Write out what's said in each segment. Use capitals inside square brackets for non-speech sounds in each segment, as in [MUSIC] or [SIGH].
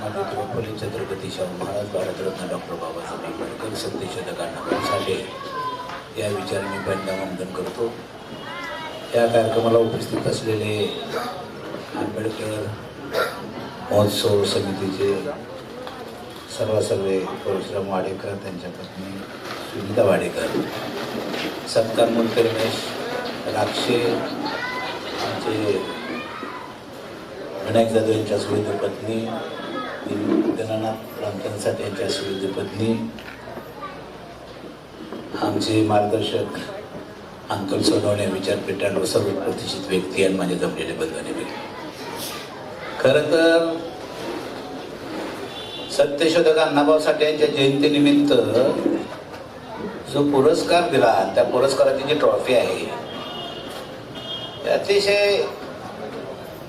माननीय बुद्ध फुले छत्रपती शाहू महाराज भारतरत्न डॉक्टर बाबासाहेब आंबेडकर सत्यशोधक अण्णाभाऊ साठे या विचार मी वंदन करतो. या कार्यक्रमाला उपस्थित असलेले आंबेडकर महोत्सव समितीचे सर्व सर्वे परशुराम वाडेकर त्यांच्या पत्नी सुनीता वाडेकर सत्कार मुलकर रमेश राक्षे आमचे विनायक जाधव यांच्या सुविधा पत्नी दीनानाथ रामचंद्रसाठ यांच्या सुविध पत्नी आमचे मार्गदर्शक अंकल सोनवणे विचारपीठाला सर्व प्रतिष्ठित व्यक्ती आणि माझे जमलेले बंधने खरं तर सत्यशोधक अण्णाभाऊ साठे यांच्या जयंतीनिमित्त जो पुरस्कार दिला त्या पुरस्काराची जी ट्रॉफी आहे अतिशय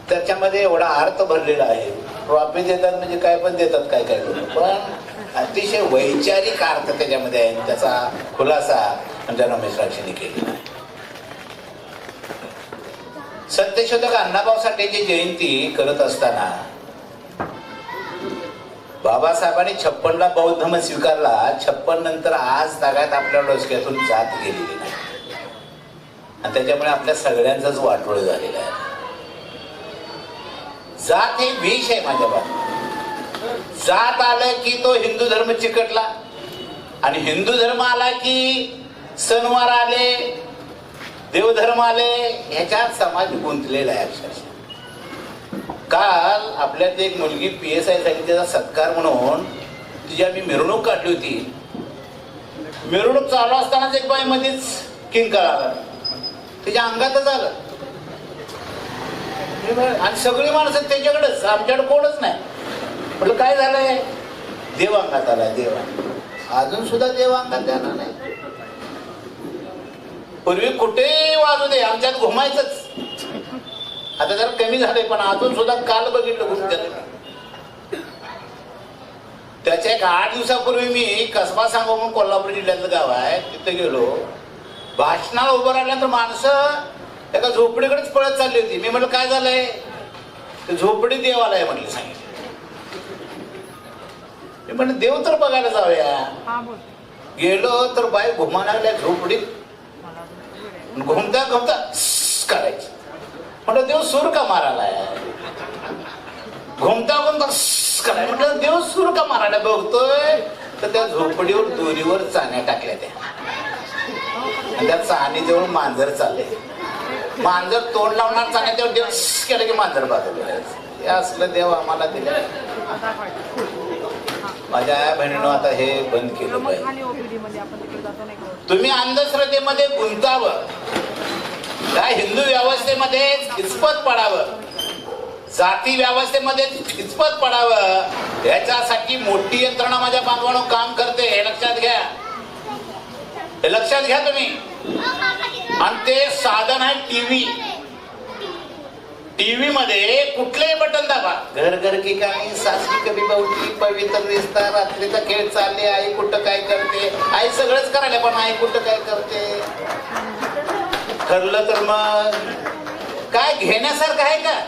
त्याच्यामध्ये एवढा अर्थ भरलेला आहे. ट्रॉफी देतात म्हणजे काय पण देतात काय काय लोक पण अतिशय वैचारिक अर्थ त्याच्यामध्ये आहे त्याचा खुलासा आमच्या रमेश राक्षेने केलेला आहे. सत्यशोधक अण्णाभाऊ साठेची जयंती करत असताना बाबासाहेबांनी छप्पनला बौद्ध धर्म स्वीकारला. छप्पन नंतर आज तागात आपल्या डोसक्यातून जात गेलेली नाही. आणि त्याच्यामुळे आपल्या सगळ्यांचाच वाटोळ झालेला आहे. जात हे विष आहे माझ्या बाबतीत जात आलं की तो हिंदू धर्म चिकटला. आणि हिंदू धर्म आला की सणवार आले देवधर्म आले ह्याच्यात समाज गुंतलेला आहे अक्षरशः. काल आपल्यात एक मुलगी पी एस आय झाली त्याचा सत्कार म्हणून तिची आम्ही मिरवणूक काढली होती. मिरवणूक चालू असतानाच एक बाई मध्येच किंकाळ आला. तिच्या अंगातच आलं. आणि सगळी माणसं त्याच्याकडेच आमच्याकडे कोणच नाही. म्हटलं काय झालंय? देवांगात आलाय देवा अजून सुद्धा देवांगात जाणार नाही. पूर्वी कुठेही वाजू दे आमच्यात घुमायचंच. आता जरा कमी झालंय पण अजून सुद्धा काल बघितलं घुमत्याला त्याच्या एक आठ दिवसापूर्वी मी कसबा सांगू म्हणून कोल्हापूर जिल्ह्यातलं गाव आहे तिथे गेलो. भाषणाला उभं राहिल्यानंतर माणसं एका झोपडीकडेच पळत चालली होती. मी म्हटलं काय झालंय? ते झोपडी देवाला आहे म्हटलं सांगितलं मी म्हटलं देव तर बघायला जाऊया. हा गेलो तर बाई घुमा लागल्या झोपडीत. घुमता घुमता करायची. म्हटलं देव सूर का मारायलाय घुमता घुमता कराय म्हटलं देव सूर का मारायला बघतोय. तर त्या झोपडीवर दोरीवर चाण्या टाकल्या त्या. त्या चाणीजवळ मांजर चालले मांजर तोंड लावणार चाण्या तेव्हा देव केलं की मांजर बाजूला हे असलं देव आम्हाला दिलं. माझ्या आया बहिणीनं आता हे बंद केलं पाहिजे तुम्ही अंधश्रद्धेमध्ये गुंतावं. त्या हिंदू व्यवस्थेमध्ये खिचपत पडावं. जाती व्यवस्थेमध्ये खिचपत पडावं. याच्यासाठी मोठी यंत्रणा माझ्या बांधवानं काम करते. हे लक्षात घ्या. हे लक्षात घ्या तुम्ही. आणि ते साधन आहे टीव्ही. टीव्ही मध्ये कुठलेही बटन दाबा. घर घर की काही सासरी कधी बहुती पवित्र दिसता रात्रीचा खेळ चालले आई कुठं काय करते? आई सगळंच करायला पण आई कुठं काय करते? ठरलं तर मग. काय घेण्यासारखं आहे का?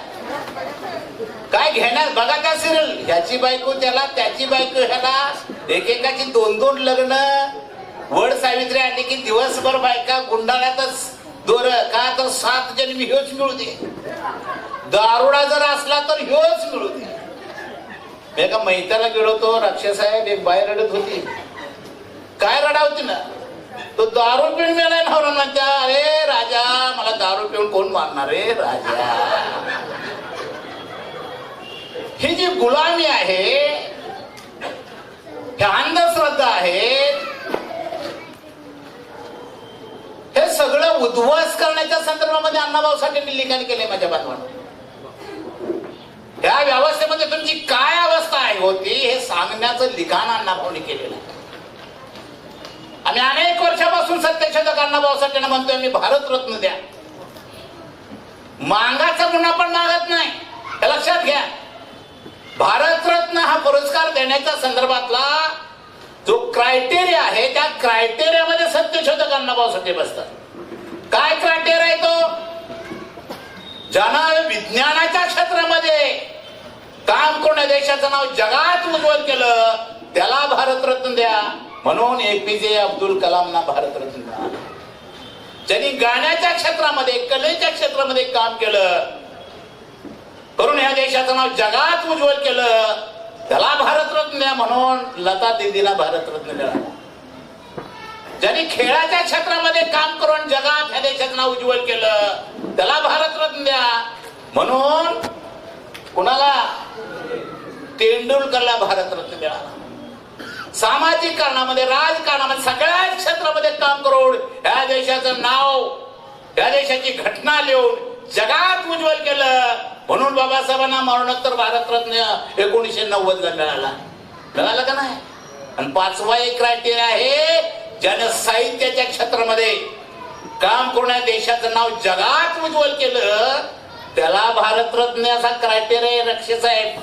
काय घेण्यास बघा का सिरियल. ह्याची बायको त्याला त्याची बायको ह्याला एकेकाची दोन दोन लग्न. वड सावित्री आली की दिवसभर बायका गुंडाळ्यातच दोर का तर सात जन्मी ह्योच मिळू दे दारुडा जर असला तर ह्योच मिळू दे मी एका मैत्याला गेलो होतो रक्षसाहेब एक बाय रडत होती. काय रडावती ना? तो दारू पिऊन मेलाय नवरा म्हणत्या अरे राजा मला दारू पिऊन कोण मारणार रे राजा? ही जी गुलामी आहे ह्या अंधश्रद्धा आहेत हे सगळं उद्ध्वस्त करण्याच्या संदर्भामध्ये अण्णाभाऊ साठेंनी लिखाण केले माझ्या बांधवांना. त्या व्यवस्थेमध्ये तुमची काय अवस्था आहे होती हे सांगण्याचं लिखाण अण्णाभाऊनी केलेलं आहे. आम्ही अनेक वर्षापासून सत्यशोधक अण्णाभाऊ साठेंना म्हणतोय मी भारतरत्न द्या. मागाचा गुन्हा पण मागत नाही. हे लक्षात घ्या. भारतरत्न हा पुरस्कार देण्याच्या संदर्भातला जो क्रायटेरिया आहे त्या क्रायटेरियामध्ये सत्यशोधक अण्णाभाऊ साठे बसतात. काय क्रायटेरिया आहे तो? ज्यांना विज्ञानाच्या क्षेत्रामध्ये. काम या देशाचं नाव जगात उज्ज्वल केलं. त्याला भारतरत्न द्या. म्हणून एपीजे अब्दुल कलामना भारतरत्न द्या. ज्यांनी गाण्याच्या क्षेत्रामध्ये कलेच्या क्षेत्रामध्ये काम केलं. करून ह्या देशाचं नाव जगात उज्ज्वल केलं. त्याला भारतरत्न द्या म्हणून लता दिदीला भारतरत्न मिळाला. ज्यांनी खेळाच्या क्षेत्रामध्ये काम करून जगात ह्या देशाचं नाव उज्ज्वल केलं त्याला भारतरत्न द्या. म्हणून कुणाला? तेंडुलकरला भारतरत्न मिळाला सामाजिक कारणामध्ये राजकारणामध्ये सगळ्या क्षेत्रामध्ये काम करून ह्या देशाचं नाव या देशाची घटना लिहून जगात उज्ज्वल केलं. म्हणून बाबासाहेबांना मरणोत्तर भारतरत्न एकोणीसशे नव्वद ला मिळाला. मिळाला का नाही? आणि पाचवा एक क्रायटेरिया आहे ज्यानं साहित्याच्या क्षेत्रामध्ये काम करून देशाचं नाव जगात उज्ज्वल केलं त्याला भारतरत्न असा क्रायटेरिया रक्षे साहेब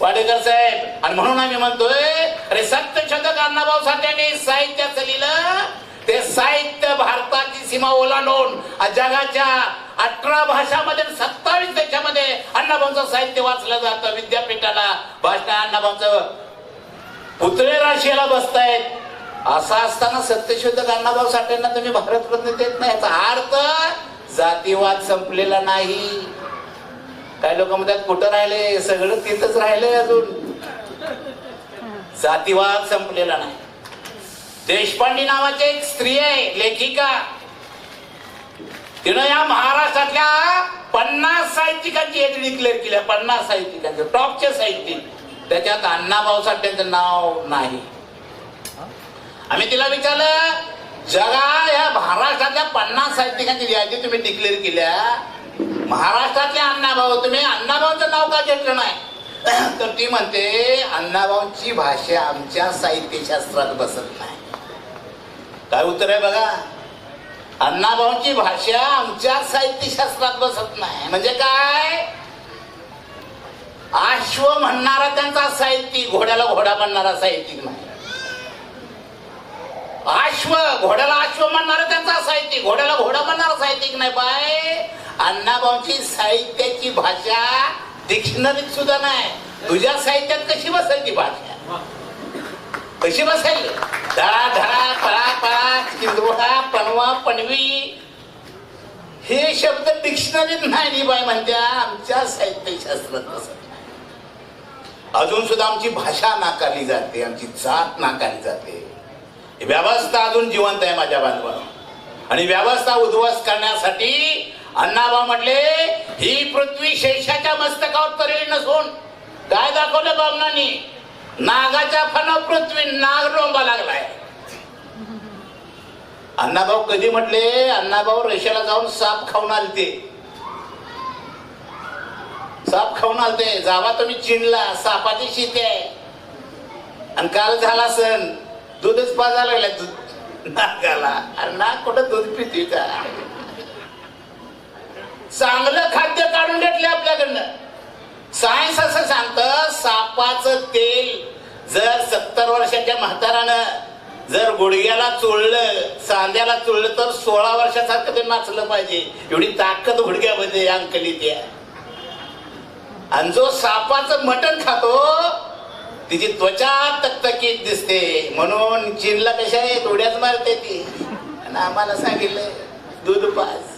वाडेकर साहेब. आणि म्हणून आम्ही म्हणतोय अरे सत्यशतक अण्णाभाऊ साठ्याने साहित्याचं लिहिलं ते साहित्य भारताची सीमा ओलांडून जगाच्या अठरा भाषामध्ये सत्तावीस देशामध्ये अण्णाभाऊचं साहित्य वाचलं जातं. विद्यापीठाला भाषा अण्णाभाऊचं पुतळे राशीला बसतायत. असं असताना सत्यशोधक अण्णाभाऊ साठ्यांना तुम्ही भारतरत्न देत नाही याचा अर्थ जातीवाद संपलेला नाही. काही लोक म्हणतात कुठं राहिले? सगळं तिथंच राहिलंय अजून. जातीवाद संपलेला नाही. देशपांडे नावाची एक स्त्री आहे लेखिका. तिनं या महाराष्ट्रातल्या पन्नास साहित्यिकांची एक डिक्लेअर केली पन्नास साहित्यिकांचे टॉपचे साहित्यिक. त्याच्यात अण्णाभाऊ साठ्यांचं नाव नाही. आम्ही तिला विचारलं जगा या महाराष्ट्रातल्या पन्नास साहित्यिकांची यादी तुम्ही डिक्लेअर केल्या. महाराष्ट्रातले अण्णाभाऊ तुम्ही अण्णाभाऊचं नाव का घेतलं नाही? [CLEARS THROAT] तर ती म्हणते अण्णाभाऊची भाषा आमच्या साहित्यशास्त्रात बसत नाही. काय उत्तर आहे बघा? अण्णाभाऊची भाषा आमच्या साहित्यशास्त्रात बसत नाही. म्हणजे काय? अश्व म्हणणारा त्यांचा साहित्यिक घोड्याला घोडा म्हणणारा साहित्यिक नाही. अश्व घोड्याला अश्व म्हणणार त्यांचा साहित्यिक. घोड्याला घोडा म्हणणार साहित्यिक नाही बाय. अण्णाभाऊची साहित्याची भाषा डिक्शनरीत सुद्धा नाही. तुझ्या साहित्यात कशी बसेल ती भाषा? कशी बसेल? धडा धडा पळा पळा चिंदोडा पनवा पनवी. हे शब्द डिक्शनरीत नाही बाय म्हणत्या. आमच्या साहित्यशास्त्रात बसत अजून सुद्धा आमची भाषा नाकारली जाते आमची जात नाकारली जाते. व्यवस्था अजून जिवंत आहे माझ्या बांधवा आणि व्यवस्था उद्ध्वस्त करण्यासाठी अण्णाबा म्हटले ही पृथ्वी शेषाच्या मस्तकावर तरी नसून काय दाखवलं बामणांनी नागाच्या फन पृथ्वी नाग रोंबा लागलाय. अण्णाभाऊ कधी म्हटले अण्णाभाऊ रेषेला जाऊन साप खाऊन आलते. साप खाऊन आलते. जावा तुम्ही चिनला सापाची शेती आहे. आणि काल झाला सण. दूधच पाजा लागला दूध. नागाला अरे नाग कुठं दूध पिते का चांगलं खाद्य काढून घेतले आपल्याकडनं. सायन्स असं सांगतं सापाचं तेल जर सत्तर वर्षाच्या म्हातारानं जर गुडघ्याला चोळलं सांद्याला चोळलं तर सोळा वर्षासारखं ते नाचलं पाहिजे. एवढी ताकद गुडघ्यामध्ये अंकली त्या आणि जो सापाचं मटण खातो तिची त्वचा तकतकीत दिसते. म्हणून चीनला कशा आहे थोड्याच मारते ती. आणि आम्हाला सांगितलं दूध पास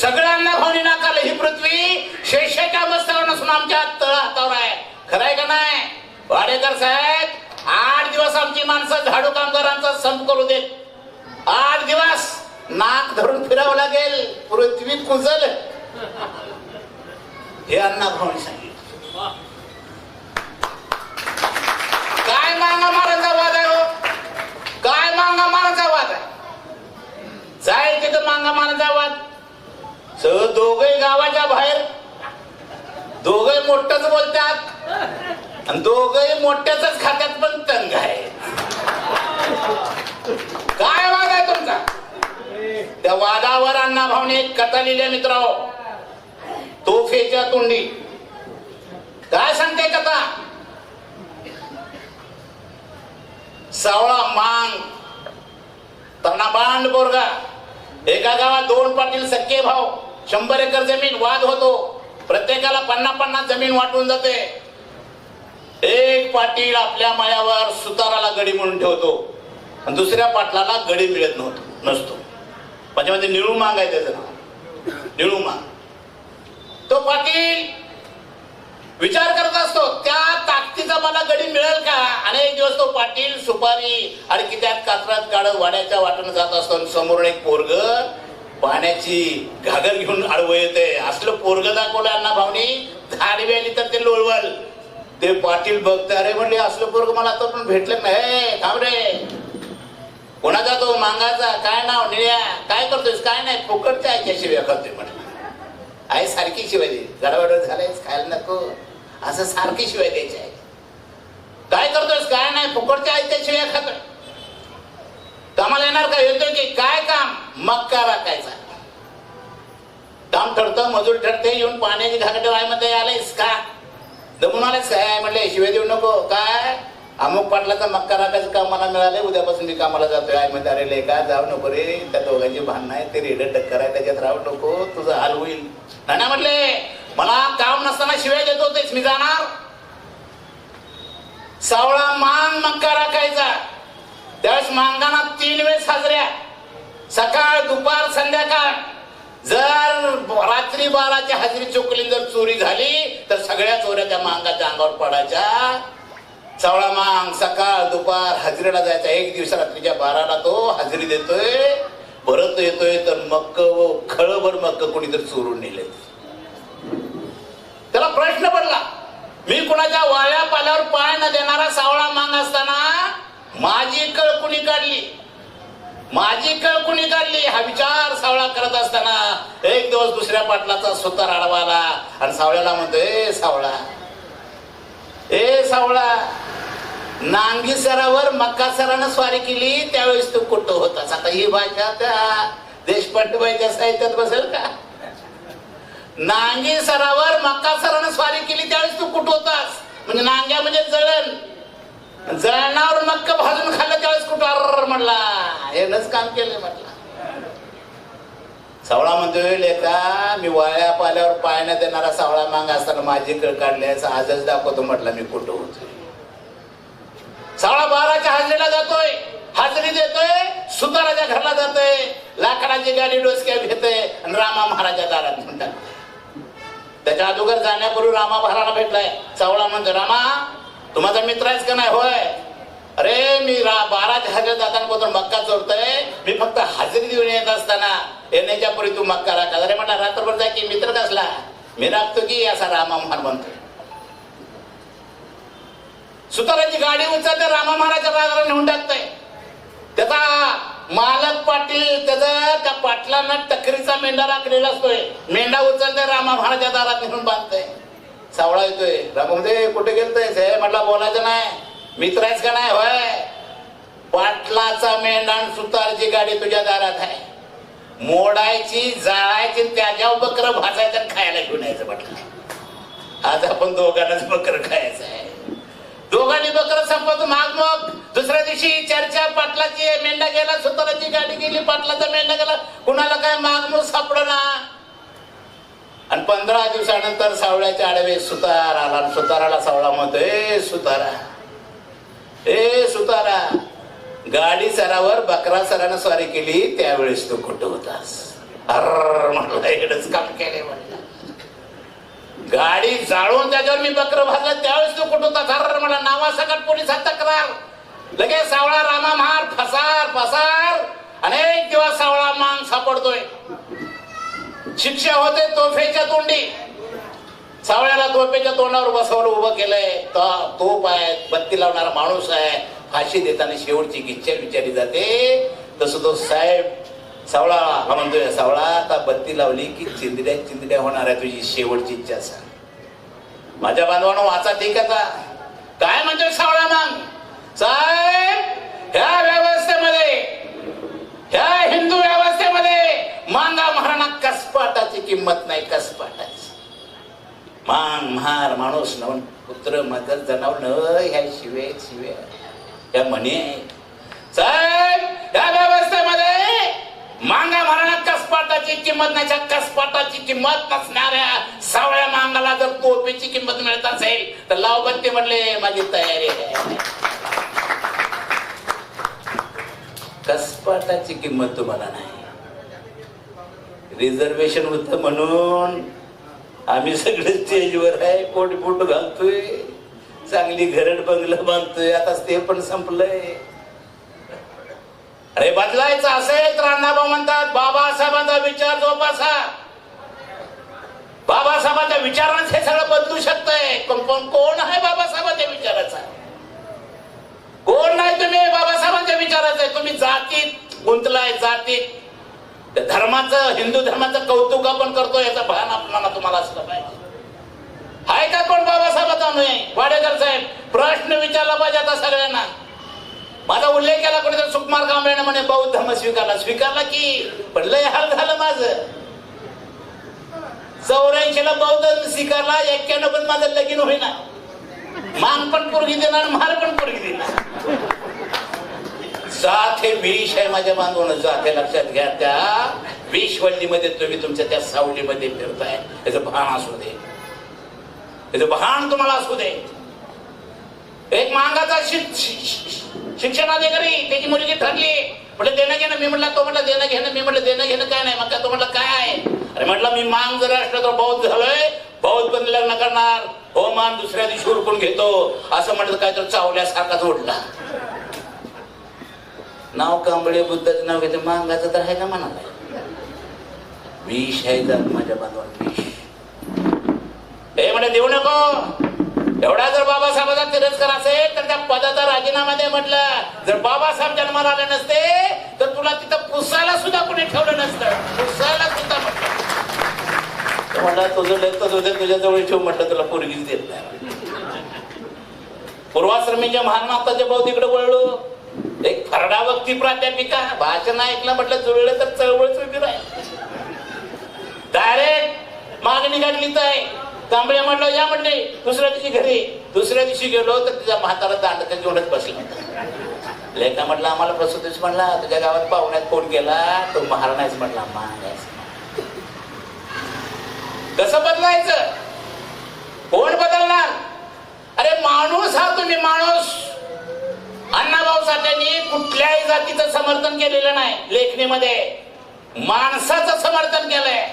सगळ्यांना भावनी नाकाल ही पृथ्वी शेषाच्या मस्तावर नसून आमच्या तळ हातावर आहे. खरं आहे का नाही? वाडेकर साहेब आठ दिवस आमची माणसं झाडू कामगारांचा संप करू देत. आठ दिवस नाक धरून फिरावं लागेल. पृथ्वी कुजल. हे अण्णा भावनी सांगितलं काय मांगा मारायचा वाद आहे हो. काय मांगा मारायचा वाद आहे? जाय तिथं मांगा मारायचा वाद. स दोघे गावाच्या बाहेर. दोघे मोठच बोलतात. आणि दोघे मोठ्याच खात्यात पण तंग आहे. काय वाद आहे तुमचा? त्या वादावर अण्णा भाऊने एक कथा लिहिल्या मित्रांनो. तोफेच्या तोंडी. काय सांगते कथा? सावळा मांग. तणाबांड बोरगा एका गावात दोन पाटील सक्के भाव. शंभर एकर जमीन वाद होतो. प्रत्येकाला पन्नास पन्नास जमीन वाटून जाते. एक पाटील आपल्या मायावर सुताराला गडी म्हणून ठेवतो. आणि दुसऱ्या पाटलाला गडी मिळत नव्हतो नसतो. त्याच्यामध्ये निळू मांग आहे त्याचं नाव. निळू मांग. तो पाटील विचार करत असतो त्या ताकदीचा मला गडी मिळेल का? अनेक दिवस तो पाटील सुपारी आणि कित्यात कात्रात काढत वाड्याच्या वाटून जात असतो आणि समोरून एक पोरग पाण्याची घागर घेऊन आडवं येते. असलं पोरग दाखवलं अण्णा भावनी धाडवी आली तर ते लोळवल. ते पाटील बघते अरे म्हणले असलं पोरग मला आता पण भेटलं नाही. थांब रे. कोणाचा तो मांगाचा? काय नाव? निळ्या? काय करतोयस? काय नाही फुकटच्या आईच्या शिव्या करतोय म्हटलं आई सारखी शिवाय दे गडबड झालायस खायला नको. असं सारखी शिवाय द्यायची आहे काय करतोयस काय नाही? फुकटच्या आयत्या शिवाय खातोय. कामाला येणार का? येतोय की? काय काम? मक्का राखायचा? काम ठरतं मजूर ठरते येऊन पाण्याची घागटमध्ये आलेस का? दमून आलेस काय म्हटले शिवाय देऊ नको. काय? अमुक पाटलाचा मक्का राखायचं? काम मला मिळाले उद्यापासून मी कामाला जातोय. आई मध्ये अरे लेका जाऊ नको रे. त्या दोघांची भान आहे ते रेड टक्कर आहे त्याच्यात राहू नको. तुझं हाल होईल. नाना म्हटले मला काम नसताना शिवाय देत तेच मी जाणार. सावळा मान मक्का राखायचा. त्यावेळेस मांगाना तीन वेळेस साजऱ्या सकाळ दुपार संध्याकाळ. जर रात्री बाराची हजेरी चुकली जर चोरी झाली तर सगळ्या चोऱ्या त्या मांगाच्या अंगावर पडायच्या. सावळा मांग सकाळ दुपार हजरीला जायचा. एक दिवस रात्रीच्या बाराला तो हजेरी देतोय. परत येतोय तर मक्क व खळभर मक्क कोणीतरी चोरून नेले त्याला प्रश्न पडला. मी कुणाच्या वाळ्या पाल्यावर पाय न देणारा सावळा मांग असताना माझी कळ कुणी काढली? माझी कळ कुणी काढली? हा विचार सावळा करत असताना एक दिवस दुसऱ्या पाटलाचा सुतार आडवा आला आणि सावळ्याला म्हणतो ए सावळा ए सावळा नांगी सरावर मक्का सरानं स्वारी केली त्यावेळेस तू कुठं होतास? आता ही भाषा त्या देशपांडे साहित्यात बसेल का? नांगी सरावर मक्का सरानं स्वारी केली त्यावेळेस तू कुठं होतास? म्हणजे नांग्या म्हणजे जळण. जळणावर मक्क भाजून खाल्लं त्यावेळेस कुठं? अर्र म्हणला हेनच काम केलं म्हटलं. सावळा म्हणतोय लेका मी वाळ्या पाल्यावर पाळण्यात देणारा सावळा मांग असताना माझी कळ काढली असं आजच दाखवतो म्हटलं मी कुठं होतोय सावळा बाराच्या हाजरीला जातोय. हाजरी देतोय सुताराच्या घरला जातोय. लाकडाची गाडी डोसक्या घेतोय आणि रामा महाराजा दारात म्हणतात त्याच्या अगोदर जाण्यापूर्वी रामा महाराणा भेटलाय. सावळा म्हणतो रामा तू माझा मित्र आहेस का नाही? होय. अरे मी रा बाराच्या हजेर जाताना बोलतो मक्का चोरतोय. मी फक्त हजेरी देऊन येत असताना येण्याच्या पूर्वी तू मक्का राखा. अरे म्हणा रात्रभर जा की मित्र कसला? मी राखतो की असा रामा महार म्हणतो. सुताराची गाडी उचलते रामा महाराजच्या राजाला नेऊन टाकतोय. त्याचा मालक पाटील त्याचा त्या पाटलांना टकरीचा मेंढा राखलेला असतोय. मेंढा उचलते रामा भाडाच्या दारात नेऊन बांधतोय. सावळा येतोय. रामा म्हणजे कुठे गेलतोय हे म्हटला बोलायचं नाही. मित्र आहेस का नाही? होय. पाटलाचा मेंढा आणि सुतारची गाडी तुझ्या दारात आहे. मोडायची जाळायची त्याच्यावर बकर भाजायचं खायला घेऊन यायचं म्हटलं. आज आपण दोघांनाच बकर खायचं आहे. दोघांनी बकर संपत माग मग. दुसऱ्या दिवशी चर्चा पाटलाची मेंढा गेला सुताराची गाडी गेली पाटलाचा मेंढा गेला. कुणाला काय मागमूग सापडना? आणि पंधरा दिवसानंतर सावळ्याच्या आडवे सुतार आला आणि सुताराला सावळा म्हणतो ए सुतारा. ए सुतारा. गाडी सरावर बकरा सरानं स्वारी केली त्यावेळेस तू कुठं होतास? अर म्हटलं एवढंच काम केले म्हणलं. गाडी जाळून त्याच्यावर मी बकर भाजलं त्यावेळेस तू कुठं होता? मला नावासकट पोलिसात तक्रार लगेच सावळा रामा महार फसार फसार. अनेक दिवस सावळा मान सापडतोय. शिक्षा होते तोफेच्या तोंडी. सावळ्याला तोफेच्या तोंडावर बसवलं उभं केलंय. तो- तोफ आहे बत्ती लावणारा माणूस आहे. फाशी देताना शेवटची इच्छा विचारली जाते. तसं तो साहेब सावळा हा म्हणतोय सावळा आता बत्ती लावली की चिंदड्या चिंदड्या होणार आहे तुझी शेवटची इच्छा. सांग माझ्या बांधवानं वाचा ठीक आता काय म्हणतोय सावळा मग? साहेब ह्या व्यवस्थेमध्ये ह्या हिंदू व्यवस्थेमध्ये मांगा महाराणा कसपाटाची किंमत नाही कसपाटाची. मान महार माणूस नवन पुत्र मदत जनावर न ह्या शिवे शिवे. ह्या म्हणे. साहेब ह्या व्यवस्थेमध्ये मांगा महाराणा कसपाटाची किंमत नाही कसपाटाची किंमत नसणाऱ्या सावळ्या मांगाला जर तो किंमत मिळत असेल तर लावबत्ती म्हटले माझी तयारी आहे. कसपाटाची किंमत तुम्हाला नाही. रिझर्वेशन होत म्हणून आम्ही सगळे स्टेजवर आहे पोट पोट घालतोय. चांगली घरड बंगलं बांधतोय आता ते पण संपलंय. अरे बदलायचं असेल तर अण्णाभाऊ म्हणतात बाबासाहेबांचा विचार जोपासा. बाबासाहेबांच्या विचारांच हे सगळं बदलू शकतंय. कोण कोण कोण आहे बाबासाहेबांच्या विचाराचा? कोण नाही तुम्ही बाबासाहेबांच्या विचाराचं? आहे तुम्ही जातीत गुंतलाय जातीत. धर्माचं हिंदू धर्माचं कौतुक आपण करतो याचं भान आपल्याला तुम्हाला असलं पाहिजे. आहे का कोण बाबासाहेबांचा? नाही वाडेकर साहेब प्रश्न विचारला पाहिजे आता सगळ्यांना. माझा उल्लेख केला कोणीतरी सुकुमार कांबळेने म्हणे बौद्ध धर्म स्वीकारला. स्वीकारला की? पण लय हाल झालं माझं. चौऱ्याऐंशी ला बौद्ध स्वीकारला एक्क्याण्णव पण माझं लगीन होईना. मान पण पोरगी देणार मार पण पोरगी देणार. जात हे विष आहे माझ्या बांधवून जात हे लक्षात घ्या त्या. विषवल्लीमध्ये तुम्ही तुमच्या त्या सावलीमध्ये फिरताय. त्याचं भान असू दे. त्याचं भान तुम्हाला असू दे. एक मांगाचा शि- शिक्षणाधिकारी त्याची मुलगी ठरली. म्हटलं देणं घेणं. मी म्हटलं तो म्हटलं देणं घेणं. मी म्हटलं देणं घेणं काय नाही? मग तो म्हटलं काय आहे? अरे म्हटलं मी मांग जर असलं तर बौद्ध झालोय. बौद्ध पण लग्न करणार. हो मान दुसऱ्या दिवशी उरकून घेतो. असं म्हटलं काय तर चावल्यासारखा जोडला. नाव कांबळे बुद्धाचं नाव घेते मांगाचं तर आहे का म्हणाला विष आहे तर माझ्या बांधवात विष. हे म्हणे देऊ नको. एवढा जर बाबासाहेबांचा तिरस्कार असेल तर म्हटलं जर बाबासाहेब जन्माला आले नसते तर तुला तिथं पुसायला सुद्धा कोणी ठेवलं नसतं. पुसायला सुद्धा म्हटलं. तो तुझं लेखच होते तुझ्या जवळ ठेव म्हटलं तुला पोरगीच देत नाही. पूर्वाश्रमीच्या महाराष्ट्राच्या भाऊ तिकडे वळलो. एक फरडा वक्ती प्राध्यापिका भाषण ऐकलं म्हटलं जुळलं तर चळवळ उभी राहील. डायरेक्ट मागणी घातलीच आहे. तांबड्या म्हटलं या म्हणले दुसऱ्या दिवशी घरी. दुसऱ्या दिवशी गेलो तर तिचा म्हातारा दांड घेऊनच बसला. लेखा म्हटलं आम्हाला प्रसूतीच म्हणला तुझ्या गावात पाहुण्यात कोण गेला? तो महाराणाच म्हटला महाराज कसं बदलायचं? कोण बदलणार? अरे माणूस हा तुम्ही माणूस. अण्णाभाऊ साठ्यांनी कुठल्याही जातीचं समर्थन केलेलं नाही लेखणीमध्ये. माणसाचं समर्थन केलंय.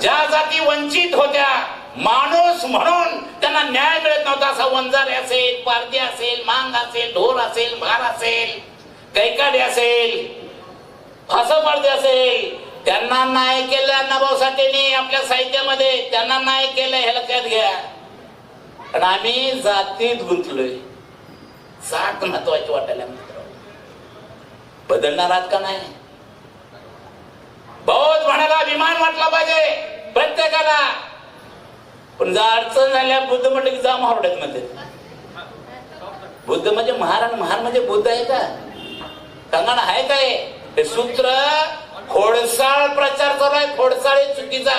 ज्या जाती वंचित होत्या माणूस म्हणून त्यांना न्याय मिळत नव्हता. असा वंजारे असेल पारदी असेल मांग असेल ढोर असेल भार असेल कैकाडे असेल फासपारधी असेल त्यांना नाही केलं अण्णाभाऊ साठेने आपल्या साहित्यामध्ये. त्यांना नाही केलं हे लक्षात घ्या. पण आम्ही जातीत गुंतलोय. जात महत्वाची वाटायला मित्र बदलणार आहात का नाही? बहुत म्हणाला विमान वाटला पाहिजे प्रत्येकाला. पण जर अडचण झाल्या बुद्ध म्हटलं की जा महावड्यात मध्ये. बुद्ध म्हणजे महाराण महार म्हणजे बुद्ध आहे का? कंगण आहे काय? हे सूत्र खोडसाळ प्रचार चालू आहे खोडसाळ हे चुकीचा.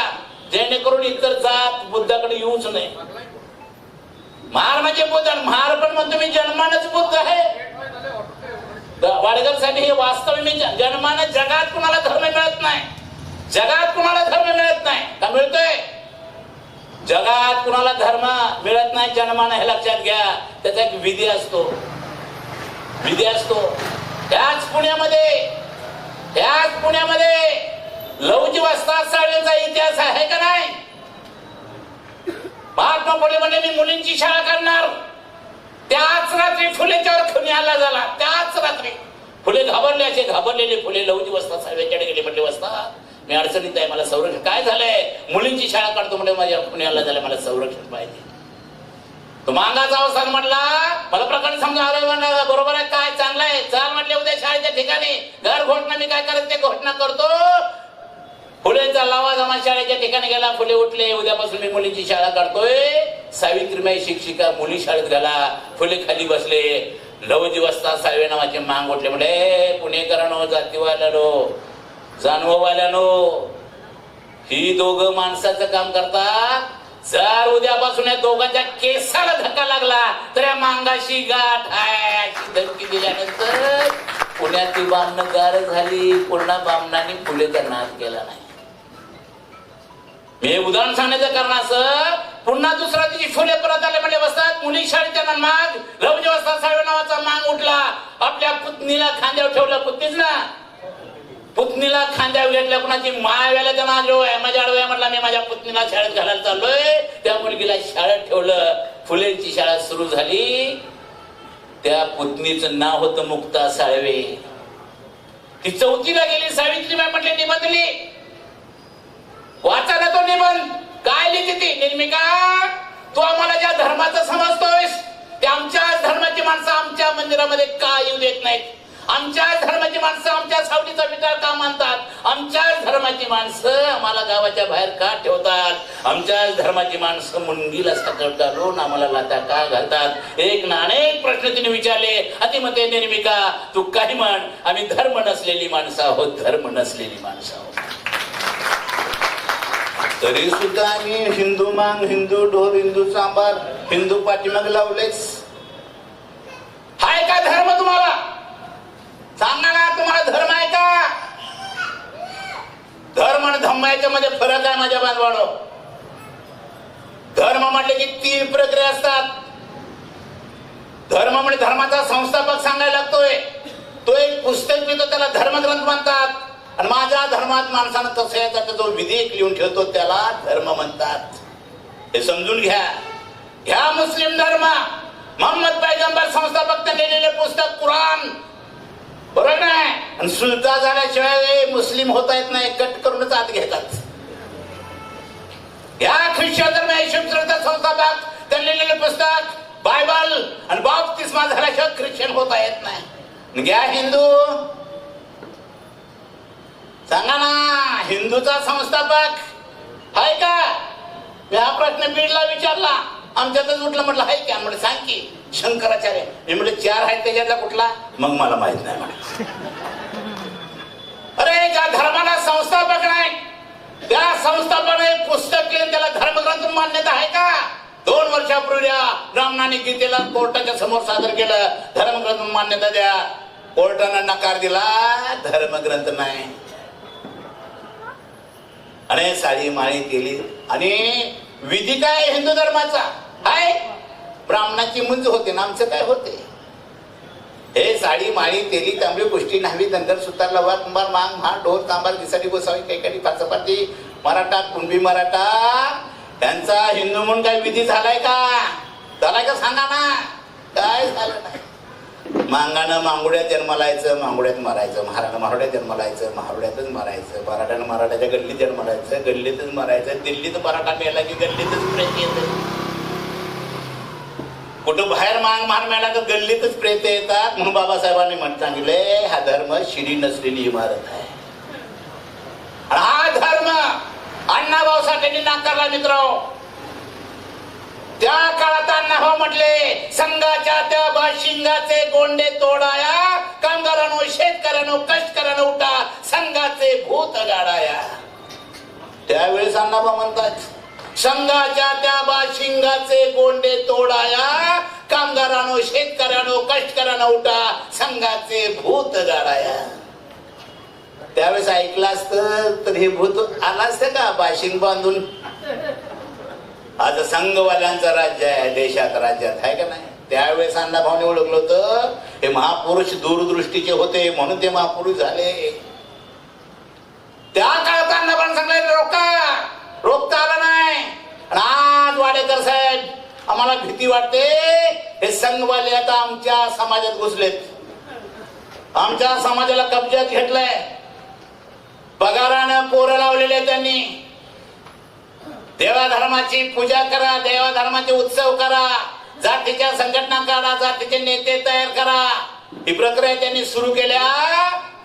जेणेकरून इतर जात बुद्धाकडे येऊच नये महार म्हणजे बुद्ध आणि महार पण म्हणतो मी जन्मानच बुद्ध आहे. वाडकर हे वास्तव मी जन्मानं जगात कुणाला धर्म मिळत नाही. जगात कुणाला धर्म मिळत नाही. का मिळतोय? जगात कुणाला धर्म मिळत नाही जन्मानं हे लक्षात घ्या. त्याचा एक विधी असतो. विधी असतो. त्याच पुण्यामध्ये त्याच पुण्यामध्ये लवजी वस्ताद साळवेंचा इतिहास आहे का नाही? महात्मा फुले म्हणजे मी मुलींची शाळा करणार. त्याच रात्री फुलेच्यावर खुनी हल्ला झाला. त्याच रात्री. फुले घाबरले असे घाबरलेले फुले लवजी दिवस साहेबांच्याकडे गेले. म्हटले वस्ता मी अडचणीत आहे मला संरक्षण काय झालंय? मुलींची शाळा काढतो म्हणजे माझ्या खुनी झालं झाला मला संरक्षण पाहिजे. तो मांगाचा अवसान म्हटला मला प्रकरण समजा आलं म्हणलं बरोबर आहे काय? चांगलं आहे. चाल म्हटले उद्या शाळेच्या ठिकाणी. घर घोटना मी काय करत ते घोषणा करतो. फुलेचा लावा जमा शाळेच्या ठिकाणी गेला फुले उठले. उद्यापासून मी मुलींची शाळा काढतोय. सावित्रीमाई शिक्षिका मुली शाळेत गेला फुले खाली बसले. लवजी वस्ता साळवे नावाचे मांग उठले म्हणजे पुणेकरांनो जातीवाल्यानो जानववाल्यानो ही दोघं माणसाचं काम करतात जर उद्यापासून या दोघांच्या केसाला धक्का लागला तर या मांगाशी गाठ आहे. अशी धमकी दिल्यानंतर पुण्यातली बामणं गार झाली. पुन्हा बामणाने फुलेकर नाश केला नाही. मी हे उदाहरण सांगण्याचं कारण असं पुन्हा दुसरा दिवशी फुले परत आले म्हणजे बसतात मुली शाळेच्या माग. लवजी वाजता साळवे नावाचा माग उठला. आपल्या पुतणीला खांद्यावर ठेवलं पुतणीच ना. पुतणीला खांद्यावर घेतल्या कुणाची मायाव्याला त्या माझ्या आहे माझ्या आडव्या म्हटला मी माझ्या पुतणीला शाळेत घालायला चाललोय. त्या मुलगीला शाळेत ठेवलं. फुलेंची शाळा सुरू झाली. त्या पुतणीचं नाव होतं मुक्ता साळवे. ती चौथीला गेली सावित्रीबाई म्हटले निबंधली. वाचा ना तो निबंध. काय लिहिते ती? निर्मिका तू आम्हाला ज्या धर्माचं समजतोयस ते आमच्या धर्माची माणसं आमच्या मंदिरामध्ये का येऊ देत नाहीत? आमच्या धर्माची माणसं आमच्या सावलीचा विचार का मानतात? आमच्या धर्माची माणसं आम्हाला गावाच्या बाहेर का ठेवतात? आमच्या धर्माची माणसं मुंडीला सकट घालून आम्हाला लाता का घालतात? एक ना अनेक प्रश्न तिने विचारले. अतिमते निर्मिका तू काही म्हण. आम्ही धर्म नसलेली माणसं आहोत धर्म नसलेली माणसं आहोत. तरी सुद्धा आम्ही हिंदू मांग हिंदू ढोर हिंदू सांबार हिंदू पाठीमाग लावलेच. हाय का धर्म तुम्हाला? सांगा ना तुम्हाला धर्म आहे का? धर्म आणि धम्म याच्यामध्ये फरक आहे माझ्या बांधवाडो धर्म म्हटले की तीन प्रक्रिया असतात. धर्म म्हणजे धर्माचा संस्थापक सांगायला लागतोय. तो एक पुस्तक मिळतो त्याला धर्मग्रंथ म्हणतात. आणि माझ्या धर्मात माणसानं तसं आहे त्याचा जो विधेयक लिहून ठेवतो त्याला धर्म म्हणतात. हे समजून घ्या. ह्या मुस्लिम धर्म मोहम्मद पैगंबर संस्थापक त्यांनी लिहिलेले पुस्तक कुराण. बरोबर नाही? आणि सुलता झाल्याशिवाय मुस्लिम होता येत नाही कट करूनच आत घेतात. या ख्रिश्चन धर्म यशस्वीचा संस्थापक त्यांनी लिहिलेले पुस्तक बायबल. आणि बाप्तिस्मा झाल्याशिवाय ख्रिश्चन होता येत नाही. घ्या हिंदू सांगा ना हिंदूचा संस्थापक. आहे का? मी हा प्रश्न बीडला विचारला. आमच्यातच उठलं म्हटलं आहे का? म्हणजे सांग की शंकराचार्य. मी म्हटलं चार आहेत त्याच्यातला कुठला? मग मला माहीत नाही म्हणे. अरे ज्या धर्माला संस्थापक नाही त्या संस्थापने पुस्तक लिहून त्याला धर्मग्रंथ मान्यता आहे का? दोन वर्षापूर्वी ब्राह्मणाने गीतेला कोर्टाच्या समोर सादर केलं. धर्मग्रंथ मान्यता द्या. कोर्टानं नकार दिला धर्मग्रंथ नाही. आणि साडी माळी केली. आणि विधी काय हिंदू धर्माचा? हाय? ब्राह्मणाची मुंज होते ना आमचं काय होते? हे साडी माळी तेली तांबडी गोष्टी न्हावी दंगर सुतार लवा कुंभार मांग म्हा ढोर तांबार दिसाडी गोसावी काही पाचपाती मराठा कुणबी मराठा. त्यांचा हिंदू म्हणून काय विधी झालाय का? झालाय का सांगा ना? काय झालं? नाही मांगानं मांगुड्यात जन्माला यायचं मांगुड्यात मारायचं महारानं महारड्यात जन्माला यायचं महारड्यातच मारायचं मराठ्यानं मराठ्याच्या गल्लीत जन्माला यायचं गल्लीतच मारायचं दिल्लीत मराठा मिळाला की गल्लीतच प्रेत येतं? कुठं बाहेर मांग मार मिळाला तर गल्लीतच प्रेत येतात? म्हणून बाबासाहेबांनी म्हण सांगितले हा धर्म शिडी नसलेली इमारत आहे. हा धर्म अण्णाभाऊ साठेंनी नाकारला मित्र त्या काळात अण्णाभाऊ हो म्हटले संघाच्या त्या बाशिंगाचे गोंडे तोडाया कामगारांनो शेतकऱ्यानो कष्टकऱ्यानो उठा संघाचे भूत गाडाया. त्यावेळेस अण्णाबा म्हणतात संघाच्या त्या बाशिंगाचे गोंडे तोडाया कामगारांनो शेतकऱ्यानो कष्टकऱ्यानो उठा संघाचे भूत गाडाया. त्यावेळेस ऐकलं असत तर हे भूत आला असतं का बाशिंग बांधून? आज संघवाल्यांचं राज्य आहे देशात राज्यात आहे का नाही? त्यावेळेस अण्णाभाऊने ओळखलं होतं हे महापुरुष दूरदृष्टीचे होते म्हणून ते महापुरुष झाले. त्या काळात अण्णाभाऊने सांगितलं रोका रोखता आला नाही. आणि आज वाडेकर साहेब आम्हाला भीती वाटते हे संघवाले आता आमच्या समाजात घुसलेत. आमच्या समाजाला कब्जात घेतलंय. पगारानं पोरं लावलेले त्यांनी. देवाधर्माची पूजा करा देवाधर्माचे उत्सव करा जातीच्या संघटना काढा जातीचे नेते तयार करा. ही प्रक्रिया त्यांनी सुरू केल्या.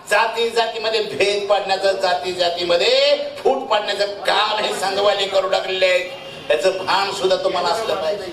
जाती जातीमध्ये भेद पाडण्याचं जाती जातीमध्ये फूट पाडण्याचं काम हे संघवाले करू टाकलेले आहेत. त्याचं भान सुद्धा तुम्हाला असलं पाहिजे.